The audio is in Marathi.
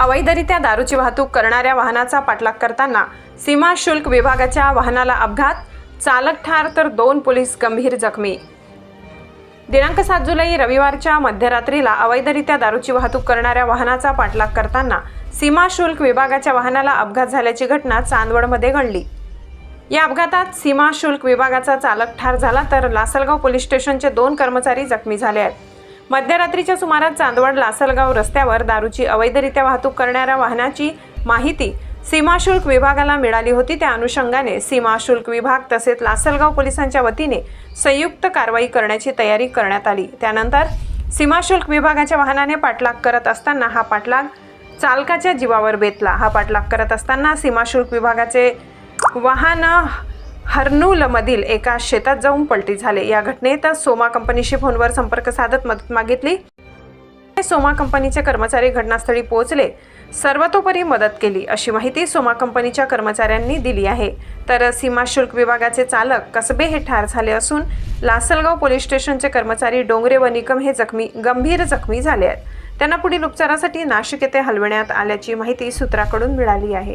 अवैधरित्या दारूची वाहतूक करणाऱ्या वाहनाचा पाठलाग करताना सीमा शुल्क विभागाच्या वाहनाला अपघात चालक ठार तर दोन पोलीस गंभीर जखमी. दिनांक सात जुलै रविवारच्या मध्यरात्रीला अवैधरित्या दारूची वाहतूक करणाऱ्या वाहनाचा पाठलाग करताना सीमा शुल्क विभागाच्या वाहनाला अपघात झाल्याची घटना चांदवडमध्ये घडली. या अपघातात सीमा शुल्क विभागाचा चालक ठार झाला तर लासलगाव पोलीस स्टेशनचे दोन कर्मचारी जखमी झाले आहेत. मध्यरात्रीच्या सुमारास चांदवड लासलगाव रस्त्यावर दारूची अवैधरित्या वाहतूक करणाऱ्या वाहनाची माहिती सीमाशुल्क विभागाला मिळाली होती. त्या अनुषंगाने सीमाशुल्क विभाग तसेच लासलगाव पोलिसांच्या वतीने संयुक्त कारवाई करण्याची तयारी करण्यात आली. त्यानंतर सीमाशुल्क विभागाच्या वाहनाने पाठलाग करत असताना हा पाठलाग चालकाच्या जीवावर बेतला. हा पाठलाग करत असताना सीमाशुल्क विभागाचे वाहन हर्नूलमधील एका शेतात जाऊन पलटी झाले. या घटनेत सोमा कंपनीशी फोनवर संपर्क साधत मदत मागितली. सोमा कंपनीचे कर्मचारी घटनास्थळी पोहोचले. सर्वतोपरी मदत केली अशी माहिती सोमा कंपनीच्या कर्मचाऱ्यांनी दिली आहे. तर सीमा शुल्क विभागाचे चालक कसबे हे ठार झाले असून लासलगाव पोलीस स्टेशनचे कर्मचारी डोंगरे व निकम हे जखमी गंभीर जखमी झाले आहेत. त्यांना पुढील उपचारासाठी नाशिक येथे हलविण्यात आल्याची माहिती सूत्राकडून मिळाली आहे.